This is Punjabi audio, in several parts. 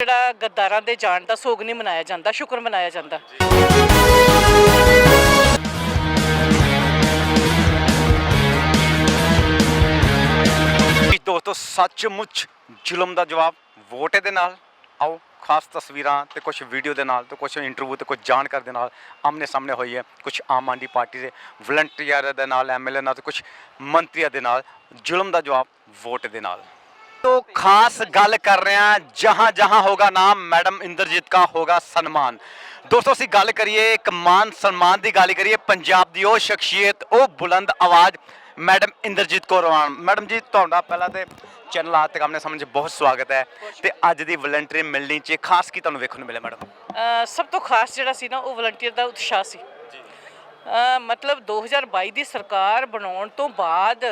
ਜਿਹੜਾ ਗੱਦਾਰਾਂ ਦੇ ਜਾਣ ਦਾ ਸੋਗ ਨਹੀਂ ਮਨਾਇਆ ਜਾਂਦਾ, ਸ਼ੁਕਰ ਮਨਾਇਆ ਜਾਂਦਾ। ਦੋਸਤੋ, ਸੱਚਮੁੱਚ ਜ਼ੁਲਮ ਦਾ ਜਵਾਬ ਵੋਟ ਦੇ ਨਾਲ। ਆਓ, ਖਾਸ ਤਸਵੀਰਾਂ ਤੇ ਕੁਝ ਵੀਡੀਓ ਦੇ ਨਾਲ ਤੇ ਕੁਝ ਇੰਟਰਵਿਊ ਤੇ ਕੁਝ ਜਾਣਕਾਰੀ ਦੇ ਨਾਲ ਆਮਨੇ ਸਾਹਮਣੇ ਹੋਈ ਹੈ। ਕੁਝ ਆਮ ਆਦਮੀ ਪਾਰਟੀ ਦੇ ਵਲੰਟੀਅਰ ਦੇ ਨਾਲ ਐਮਐਲਏ ਨਾਲ ਤੇ ਕੁਝ ਮੰਤਰੀਆਂ ਦੇ ਨਾਲ ਜ਼ੁਲਮ ਦਾ ਜਵਾਬ ਵੋਟ ਦੇ ਨਾਲ। तो खास गल कर रहे हैं जहां जहां होगा नाम मैडम इंद्रजीत का होगा सम्मान ਦੋਸਤੋ ਅਸੀਂ ਗੱਲ ਕਰੀਏ ਇੱਕ ਮਾਨ ਸਨਮਾਨ ਦੀ ਗੱਲ ਕਰੀਏ ਪੰਜਾਬ ਦੀ ਉਹ ਸ਼ਖਸੀਅਤ ਉਹ ਬੁਲੰਦ ਆਵਾਜ਼ ਮੈਡਮ ਇੰਦਰਜੀਤ ਕੌਰ ਰਵਾਨ ਮੈਡਮ ਜੀ ਤੁਹਾਡਾ ਪਹਿਲਾਂ ਤੇ ਚੈਨਲ ਆਜ ਤੱਕ ਆਮਨੇ ਸਾਹਮਣੇ ਬਹੁਤ ਸਵਾਗਤ ਹੈ ਤੇ ਅੱਜ ਦੀ ਵਲੰਟਰੀ ਮਿਲਣੀ ਚ ਖਾਸ ਕੀ ਤੁਹਾਨੂੰ ਵੇਖਣ ਨੂੰ ਮਿਲਿਆ ਮੈਡਮ ਅ, ਸਭ ਤੋਂ ਖਾਸ ਜਿਹੜਾ ਸੀ ਨਾ ਉਹ ਵਲੰਟੀਅਰ ਦਾ ਉਤਸ਼ਾਹ ਸੀ ਅ, ਮਤਲਬ 2022 ਦੀ ਸਰਕਾਰ ਬਣਾਉਣ ਤੋਂ ਬਾਅਦ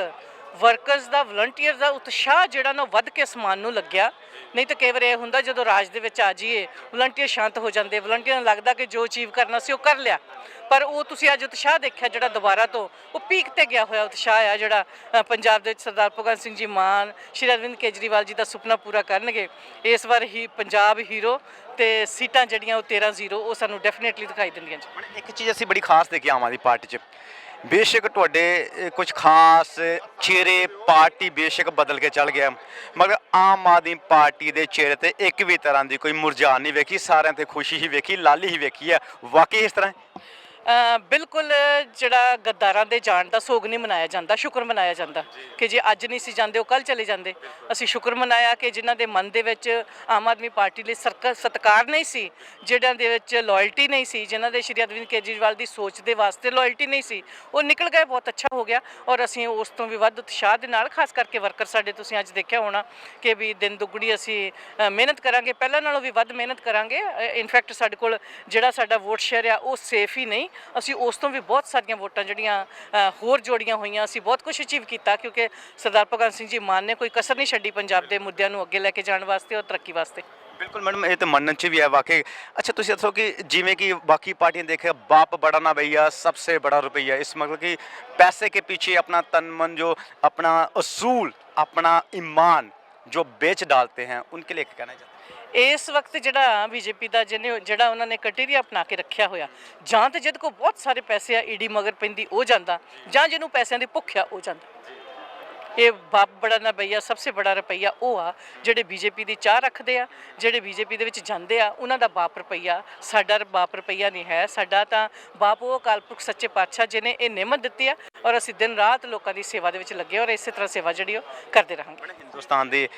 ਵਰਕਰਸ ਦਾ ਵਲੰਟੀਅਰ ਦਾ ਉਤਸ਼ਾਹ ਜਿਹੜਾ ਨਾ ਵੱਧ ਕੇ ਅਸਮਾਨ ਨੂੰ ਲੱਗਿਆ। ਨਹੀਂ ਤਾਂ ਕਈ ਵਾਰ ਇਹ ਹੁੰਦਾ ਜਦੋਂ ਰਾਜ ਦੇ ਵਿੱਚ ਆ ਜਾਈਏ ਵਲੰਟੀਅਰ ਸ਼ਾਂਤ ਹੋ ਜਾਂਦੇ ਵਲੰਟੀਅਰ ਨੂੰ ਲੱਗਦਾ ਕਿ ਜੋ ਅਚੀਵ ਕਰਨਾ ਸੀ ਉਹ ਕਰ ਲਿਆ। ਪਰ ਉਹ ਤੁਸੀਂ ਅੱਜ ਉਤਸ਼ਾਹ ਦੇਖਿਆ ਜਿਹੜਾ ਦੁਬਾਰਾ ਤੋਂ ਉਹ ਪੀਕ ਤੇ ਗਿਆ ਹੋਇਆ ਉਤਸ਼ਾਹ ਆ ਜਿਹੜਾ ਅ, ਪੰਜਾਬ ਦੇ ਵਿੱਚ ਸਰਦਾਰ ਭਗਵੰਤ ਸਿੰਘ ਜੀ ਮਾਨ ਸ਼੍ਰੀ ਅਰਵਿੰਦ ਕੇਜਰੀਵਾਲ ਜੀ ਦਾ ਸੁਪਨਾ ਪੂਰਾ ਕਰਨਗੇ। ਇਸ ਵਾਰ ਹੀ ਪੰਜਾਬ ਹੀਰੋ ਤੇ ਸੀਟਾਂ ਜਿਹੜੀਆਂ ਉਹ 13 ਜ਼ੀਰੋ ਉਹ ਸਾਨੂੰ ਡੈਫੀਨੇਟਲੀ ਦਿਖਾਈ ਦਿੰਦੀਆਂ ਜੀ। ਇੱਕ ਚੀਜ਼ ਅਸੀਂ ਬੜੀ ਖਾਸ ਦੇਖੀ ਆਮ ਆਦਮੀ ਪਾਰਟੀ 'ਚ। ਬੇਸ਼ੱਕ ਤੁਹਾਡੇ ਕੁਝ ਖਾਸ ਚਿਹਰੇ ਪਾਰਟੀ ਬੇਸ਼ੱਕ ਬਦਲ ਕੇ ਚੱਲ ਗਿਆ। ਮਗਰ ਆਮ ਆਦਮੀ ਪਾਰਟੀ ਦੇ ਚਿਹਰੇ ਤੇ ਇੱਕ ਵੀ ਤਰ੍ਹਾਂ ਦੀ ਕੋਈ ਮੁਰਝਾਨ ਨਹੀਂ ਵੇਖੀ, ਸਾਰਿਆਂ ਤੇ ਖੁਸ਼ੀ ਹੀ ਵੇਖੀ, ਲਾਲੀ ਹੀ ਵੇਖੀ ਹੈ। ਵਾਕਈ ਇਸ ਤਰ੍ਹਾਂ ਬਿਲਕੁਲ ਜਿਹੜਾ ਗੱਦਾਰਾਂ ਦੇ ਜਾਣ ਦਾ ਸੋਗ ਨਹੀਂ ਮਨਾਇਆ ਜਾਂਦਾ ਸ਼ੁਕਰ ਮਨਾਇਆ ਜਾਂਦਾ ਕਿ ਜੇ ਅੱਜ ਨਹੀਂ ਸੀ ਜਾਂਦੇ ਉਹ ਕੱਲ ਚਲੇ ਜਾਂਦੇ। ਅਸੀਂ ਸ਼ੁਕਰ ਮਨਾਇਆ ਕਿ ਜਿਨ੍ਹਾਂ ਦੇ ਮਨ ਦੇ ਵਿੱਚ ਆਮ ਆਦਮੀ ਪਾਰਟੀ ਲਈ ਸਰਕ ਸਤਕਾਰ ਨਹੀਂ ਸੀ ਜਿਹੜਿਆਂ ਦੇ ਵਿੱਚ ਲਾਇਲਟੀ ਨਹੀਂ ਸੀ ਜਿਨ੍ਹਾਂ ਦੇ ਸ਼੍ਰੀ ਅਰਵਿੰਦ ਕੇਜਰੀਵਾਲ ਦੀ ਸੋਚ ਦੇ ਵਾਸਤੇ ਲਾਇਲਟੀ ਨਹੀਂ ਸੀ ਉਹ ਨਿਕਲ ਗਏ ਬਹੁਤ ਅੱਛਾ ਹੋ ਗਿਆ ਔਰ ਅਸੀਂ ਉਸ ਤੋਂ ਵੀ ਵੱਧ ਉਤਸ਼ਾਹ ਦੇ ਨਾਲ ਖਾਸ ਕਰਕੇ ਵਰਕਰ ਸਾਡੇ ਤੁਸੀਂ ਅੱਜ ਦੇਖਿਆ ਹੋਣਾ ਕਿ ਵੀ ਦਿਨ ਦੁੱਗਣੀ ਅਸੀਂ ਮਿਹਨਤ ਕਰਾਂਗੇ ਪਹਿਲਾਂ ਨਾਲੋਂ ਵੀ ਵੱਧ ਮਿਹਨਤ ਕਰਾਂਗੇ ਇਨਫੈਕਟ ਸਾਡੇ ਕੋਲ ਜਿਹੜਾ ਸਾਡਾ ਵੋਟ ਸ਼ੇਅਰ ਆ ਉਹ ਸੇਫ ਹੀ ਨਹੀਂ ਅਸੀਂ ਉਸ ਤੋਂ ਵੀ ਬਹੁਤ ਸਾਰੀਆਂ ਵੋਟਾਂ ਜਿਹੜੀਆਂ ਹੋਰ ਜੋੜੀਆਂ ਹੋਈਆਂ, ਅਸੀਂ ਬਹੁਤ ਕੁਝ ਅਚੀਵ ਕੀਤਾ ਕਿਉਂਕਿ ਸਰਦਾਰ ਭਗਤ ਸਿੰਘ ਜੀ ਮਾਨ ਨੇ ਕੋਈ ਕਸਰ ਨਹੀਂ ਛੱਡੀ ਪੰਜਾਬ ਦੇ ਮੁੱਦਿਆਂ ਨੂੰ ਅੱਗੇ ਲੈ ਕੇ ਜਾਣ ਵਾਸਤੇ ਔਰ ਤਰੱਕੀ ਵਾਸਤੇ। ਬਿਲਕੁਲ ਮੈਡਮ, ਇਹ ਤਾਂ ਮੰਨਣ ਚ ਵੀ ਹੈ ਵਾਕਈ। ਅੱਛਾ, ਤੁਸੀਂ ਦੱਸੋ ਕਿ ਜਿਵੇਂ ਕਿ ਬਾਕੀ ਪਾਰਟੀਆਂ ਦੇਖਿਆ, ਬਾਪ ਬੜਾ ਨਾ ਬਈਆ ਸਭ ਤੋਂ ਬੜਾ ਰੁਪਈਆ। ਇਸ ਮਤਲਬ ਕਿ ਪੈਸੇ ਕੇ ਪਿੱਛੇ ਆਪਣਾ ਤਨ ਮਨ ਜੋ ਆਪਣਾ ਅਸੂਲ, ਆਪਣਾ ਇਮਾਨ जो बेच डालते हैं उनके लिए क्या कहना चाहते हैं ਇਸ ਵਕਤ ਜਿਹੜਾ ਬੀਜੇਪੀ ਦਾ ਜਿਹਨੇ ਜਿਹੜਾ ਉਹਨਾਂ ਨੇ ਕਟੇਰੀਆ ਅਪਣਾ ਕੇ ਰੱਖਿਆ ਹੋਇਆ ਜਾਂ ਤੇ ਜਿਹਦੇ ਕੋਲ ਬਹੁਤ ਸਾਰੇ ਪੈਸੇ ਆ ਈਡੀ ਮਗਰ ਪੈਂਦੀ ਉਹ ਜਾਂਦਾ ਜਾਂ ਜਿਹਨੂੰ ਪੈਸਿਆਂ ਦੀ ਭੁੱਖ ਆ ਉਹ ਜਾਂਦਾ ਇਹ ਬਾਪ ਬੜਾ ਨਾ ਭਈਆ ਸਭ ਤੋਂ ਬੜਾ ਰੁਪਈਆ ਉਹ ਆ ਜਿਹੜੇ ਬੀਜੇਪੀ ਦੀ ਚਾਹ ਰੱਖਦੇ ਆ, ਜਿਹੜੇ ਬੀਜੇਪੀ ਦੇ ਵਿੱਚ ਜਾਂਦੇ ਆ, ਉਹਨਾਂ ਦਾ ਬਾਪ ਰੁਪਈਆ, ਸਾਡਾ ਬਾਪ ਰੁਪਈਆ ਨਹੀਂ ਹੈ। ਸਾਡਾ ਤਾਂ ਬਾਪ ਉਹ ਅਕਾਲ ਪੁਰਖ ਸੱਚੇ ਪਾਤਸ਼ਾਹ ਜਿਨੇ ਇਹ ਨਿਮਤ ਦਿੱਤੀ ਆ ਔਰ ਅਸੀਂ ਦਿਨ ਰਾਤ ਲੋਕਾਂ ਦੀ ਸੇਵਾ ਦੇ ਵਿੱਚ ਲੱਗੇ ਔਰ ਇਸੇ ਤਰ੍ਹਾਂ ਸੇਵਾ ਜਿਹੜੀ ਉਹ ਕਰਦੇ ਰਹਾਂਗੇ। ਹਿੰਦੁਸਤਾਨ ਦੀ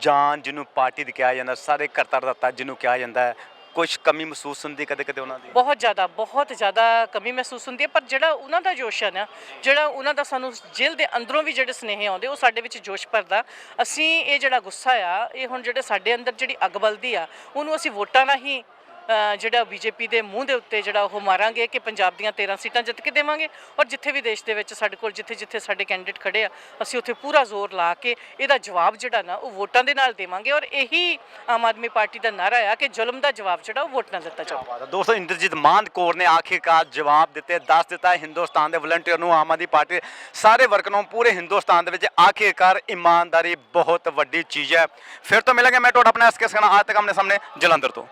ਜਾਨ ਜਿਹਨੂੰ ਪਾਰਟੀ ਦੀ ਕਿਹਾ ਜਾਂਦਾ, ਸਾਰੇ ਕਰਤਾ ਦਿੱਤਾ ਜਿਹਨੂੰ ਕਿਹਾ ਜਾਂਦਾ ਕੁਝ ਕਮੀ ਮਹਿਸੂਸ ਹੁੰਦੀ ਕਦੇ ਕਦੇ ਉਹਨਾਂ ਦੀ? ਬਹੁਤ ਜ਼ਿਆਦਾ ਬਹੁਤ ਜ਼ਿਆਦਾ ਕਮੀ ਮਹਿਸੂਸ ਹੁੰਦੀ ਹੈ, ਪਰ ਜਿਹੜਾ ਉਹਨਾਂ ਦਾ ਜੋਸ਼ ਹੈ ਨਾ, ਜਿਹੜਾ ਉਹਨਾਂ ਦਾ ਸਾਨੂੰ ਜੇਲ੍ਹ ਦੇ ਅੰਦਰੋਂ ਵੀ ਜਿਹੜੇ ਸਨੇਹ ਆਉਂਦੇ, ਉਹ ਸਾਡੇ ਵਿੱਚ ਜੋਸ਼ ਭਰਦਾ। ਅਸੀਂ ਇਹ ਜਿਹੜਾ ਗੁੱਸਾ ਆ, ਇਹ ਹੁਣ ਜਿਹੜੇ ਸਾਡੇ ਅੰਦਰ ਜਿਹੜੀ ਅੱਗ ਬਲਦੀ ਆ, ਉਹਨੂੰ ਅਸੀਂ ਵੋਟਾਂ ਨਾਲ ਹੀ ਜਿਹੜਾ ਬੀਜੇਪੀ ਦੇ ਮੂੰਹ ਦੇ ਉੱਤੇ ਜਿਹੜਾ ਉਹ ਮਾਰਾਂਗੇ ਕਿ ਪੰਜਾਬ ਦੀਆਂ 13 ਸੀਟਾਂ ਜਿੱਤ ਕੇ ਦੇਵਾਂਗੇ ਔਰ ਜਿੱਥੇ ਵੀ ਦੇਸ਼ ਦੇ ਵਿੱਚ ਸਾਡੇ ਕੋਲ ਜਿੱਥੇ ਜਿੱਥੇ ਸਾਡੇ ਕੈਂਡੀਡੇਟ ਖੜੇ ਆ, ਅਸੀਂ ਉੱਥੇ ਪੂਰਾ ਜ਼ੋਰ ਲਾ ਕੇ ਇਹਦਾ ਜਵਾਬ ਜਿਹੜਾ ਨਾ ਉਹ ਵੋਟਾਂ ਦੇ ਨਾਲ ਦੇਵਾਂਗੇ ਔਰ ਇਹੀ ਆਮ ਆਦਮੀ ਪਾਰਟੀ ਦਾ ਨਾਰਾ ਆ ਕਿ ਜ਼ੁਲਮ ਦਾ ਜਵਾਬ ਜਿਹੜਾ ਉਹ ਵੋਟ ਨਾਲ ਦਿੱਤਾ ਜਾਊ ਦੋਸਤੋ, ਇੰਦਰਜੀਤ ਮਾਨ ਕੌਰ ਨੇ ਆਖਿਰਕਾਰ ਜਵਾਬ ਦਿੱਤੇ, ਦੱਸ ਦਿੱਤਾ, ਹਿੰਦੁਸਤਾਨ ਦੇ ਵਲੰਟੀਅਰ ਨੂੰ ਆਮ ਆਦਮੀ ਪਾਰਟੀ ਸਾਰੇ ਵਰਕਰ ਨੂੰ ਪੂਰੇ ਹਿੰਦੁਸਤਾਨ ਦੇ ਵਿੱਚ ਆਖਿਰਕਾਰ ਇਮਾਨਦਾਰੀ ਬਹੁਤ ਵੱਡੀ ਚੀਜ਼ ਹੈ। ਫਿਰ ਤੋਂ ਮਿਲਾਂਗੇ, ਮੈਂ ਤੁਹਾਡਾ ਆਪਣਾ ਐਸਕੇ ਸਖਣਾ ਅੱਜ ਤੱਕ ਆਪਣੇ ਸਾਹਮਣੇ ਜਲੰਧਰ ਤੋਂ।